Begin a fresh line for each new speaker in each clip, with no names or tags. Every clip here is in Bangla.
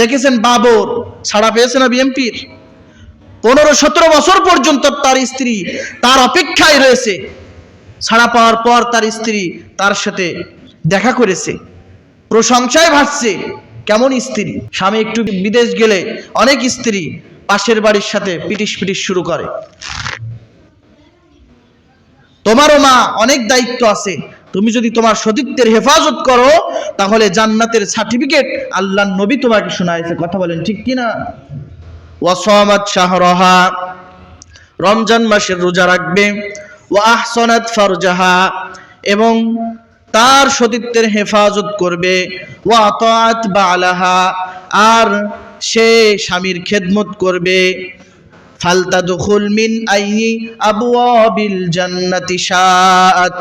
দেখেছেন বাবর ছাড়া পেয়েছে না বিএমপির পনেরো, সতেরো বছর পর্যন্ত তার স্ত্রী তার অপেক্ষায় রয়েছে। ছাড়া পাওয়ার পর তার স্ত্রী তার সাথে দেখা করেছে। প্রশংসায় ভাসছে কেমন স্ত্রী। স্বামী একটু বিদেশ গেলে অনেক স্ত্রী পাশের বাড়ির সাথে পিটিশ পিটিশ শুরু করে। তোমারও মা অনেক দায়িত্ব আছে। তুমি যদি তোমার সতীত্বের হেফাজত করো, তাহলে জান্নাতের সার্টিফিকেট আল্লাহ নবী তোমাকে শোনাইছে। কথা বলেন ঠিক কি না ওয়াসামাত শাহরহা, রমজান মাসের রোজা রাখবে। ও ফারজাহা, এবং তার সতীত্বের হেফাজত করবে। ও আতাত বালাহা, আর সে স্বামীর খেদমত করবে। ফালতা দুখুল মিন আইনি আবু জান্নাতি শাআত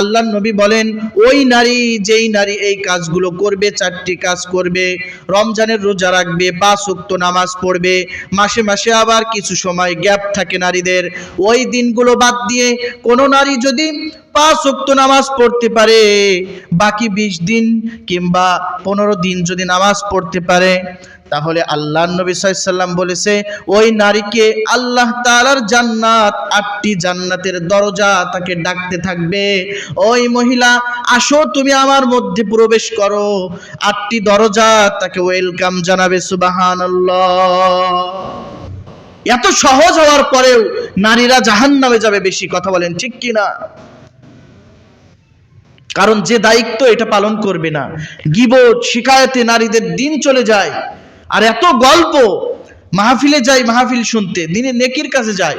আল্লাহ নবী বলেন, ওই নারী যেই নারী এই কাজগুলো করবে, চারটি কাজ করবে, রমজানের রোজা রাখবে বা সুক্ত নামাজ পড়বে, মাসে মাসে আবার কিছু সময় গ্যাপ থাকে নারীদের, ওই দিনগুলো বাদ দিয়ে কোনো নারী যদি পাঁচ উক্ত নামাজ পড়তে পারে, বাকি বিশ দিন কিংবা পনেরো দিন যদি নামাজ পড়তে পারে, তাহলে আল্লাহ নবী সাল্লাম বলেছে, ওই নারীকে আল্লাহ তাআলার জান্নাত, আটটি জান্নাতের দরজা তাকে ডাকতে থাকবে। ওই মহিলা, আসো তুমি আমার মধ্যে প্রবেশ করো। আটটি দরজা তাকে ওয়েলকাম জানাবে সুবাহান এত সহজ হওয়ার পরেও নারীরা জাহান নামে যাবে, বেশি কথা বলেন, ঠিক কি না কারণ যে দায়িত্ব এটা পালন করবে না। গিবত, শিকায়তে নারীদের দিন চলে যায়। আর এত গল্প, মাহফিলে যায় মাহফিল শুনতে, দিনে নেকির কাছে যায়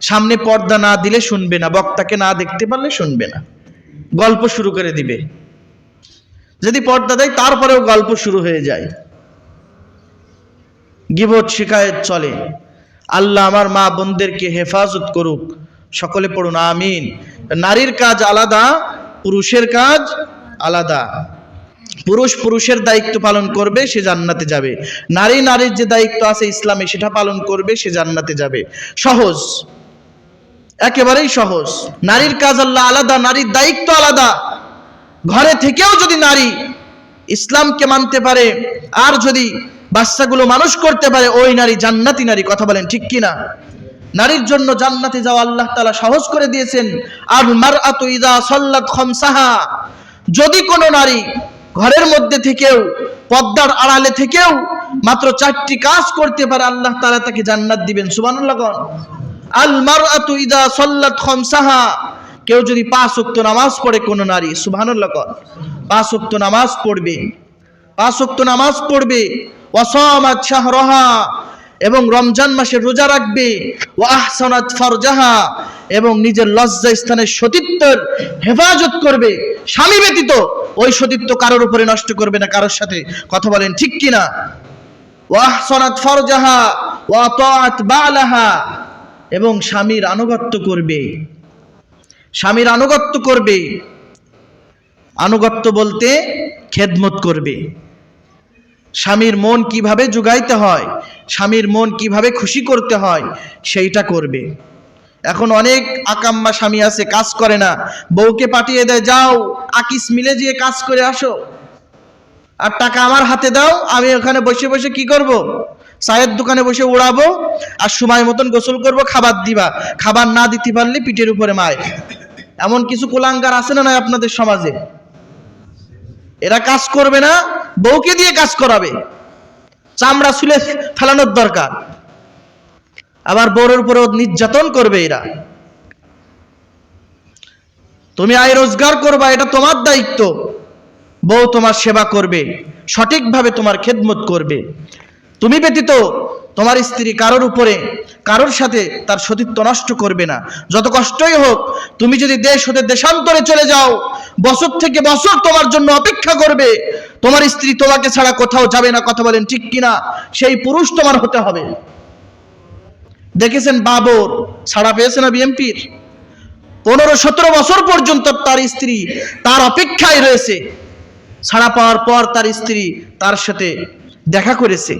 সামনে পর্দা না দিলে শুনবে না, বক্তাকে না দেখতে পারলে শুনবে না। গল্প শুরু করে দিবে। যদি পর্দা দেয়, তারপরেও গল্প শুরু হয়ে যায়। গিবত, শিকায়ত চলে। আল্লাহ আমার মা বোনদেরকে হেফাজত করুক। সকলে পড়ুন, আমিন। নারীর কাজ আলাদা পুরুষের কাজ আলাদা। পুরুষ পুরুষের দায়িত্ব পালন করবে, সে জান্নাতে যাবে। নারী নারীর যে দায়িত্ব আছে ইসলামে, সেটা পালন করবে, সে জান্নাতে যাবে। সহজ। একেবারেই সহজ। নারীর কাজ আল্লাহ আলাদা, নারীর দায়িত্ব আলাদা। ঘরে থেকেও যদি নারী ইসলামকে মানতে পারে, আর যদি বাচ্চাগুলো মানুষ করতে পারে, ওই নারী জান্নাতি নারী, কথা বলেন ঠিক কিনা? নারীর জন্য জান্নাতে যাওয়া আল্লাহ তালা সহজ করে দিয়েছেন। আর মার আতু ইদা সল্লাত খমসাহা। যদি কোনো নারী ঘরের মধ্যে থেকেও পদ্মার আড়ালে থেকেও মাত্র চারটি কাজ করতে পারে, আল্লাহ তালা তাকে জান্নাত দিবেন। সুবহানাল্লাহ গণ আল মারআতু ইদা সল্লাত খমসাহা। কেউ যদি পাঁচ ওয়াক্ত নামাজ পড়ে কোন নারী, সুবহানাল্লাহ গণ পাঁচ ওয়াক্ত নামাজ পড়বে। পাঁচ ওয়াক্ত নামাজ পড়বে। ওয়াসামাত শাহরহা। এবং রমজান মাসে রোজা রাখবে। ও আহসানাত ফরজাহা এবং নিজের লজ্জা স্থানের সতীত্বের হেফাজত করবে। স্বামী ব্যতীত ওই সতীত্ব কারোর উপরে নষ্ট করবে না, কারোর সাথে কথা বলেন ঠিক কিনা? ও আহসানাত ফরজাহা ও আতাআত বালাহা এবং স্বামীর আনুগত্য করবে। স্বামীর আনুগত্য করবে। আনুগত্য বলতে খেদমত করবে। স্বামীর মন কীভাবে জুগাইতে হয়, স্বামীর মন কীভাবে খুশি করতে হয়, সেইটা করবে। এখন অনেক আকাম্মা স্বামী আছে, কাজ করে না। বউকে পাঠিয়ে দেয়, যাও, আকিস মিলে যেয়ে কাজ করে আসো। আর টাকা আমার হাতে দাও, আমি ওখানে বসে বসে কি করব? চায়ের দোকানে বসে উড়াবো আর সময় মতন গোসল করব, খাবার দিবা। খাবার না দিতে পারলে পিঠের উপরে মায় এমন কিছু কুলাঙ্গার আছে না নয় আপনাদের সমাজে? এরা কাজ করবে না বউকে দিয়ে কাজ করাবে। চামড়া শুলে ফেলানোর দরকার। আবার বউরের উপরে নির্যাতন করবে এরা। তুমি আয় রোজগার করবা, এটা তোমার দায়িত্ব। বউ তোমার সেবা করবে, সঠিকভাবে তোমার খেদমত করবে। তুমি ব্যতীত তোমার স্ত্রী কারোর উপরে, কারোর সাথে তার সতীত্ব নষ্ট করবে না। যত কষ্টই হোক, তুমি যদি দেশ হতে দেশান্তরে চলে যাও, বছর থেকে বছর তোমার জন্য অপেক্ষা করবে। তোমার স্ত্রী তোমাকে ছাড়া কোথাও যাবে না, কথা বলেন ঠিক কিনা? সেই পুরুষ তোমার হতে হবে। দেখেছেন বাবর? ছাড়া পেয়েছে না বিএমপির পনেরো, সতেরো বছর পর্যন্ত তার স্ত্রী তার অপেক্ষায় রয়েছে। ছাড়া পাওয়ার পর তার স্ত্রী তার সাথে দেখা করেছে।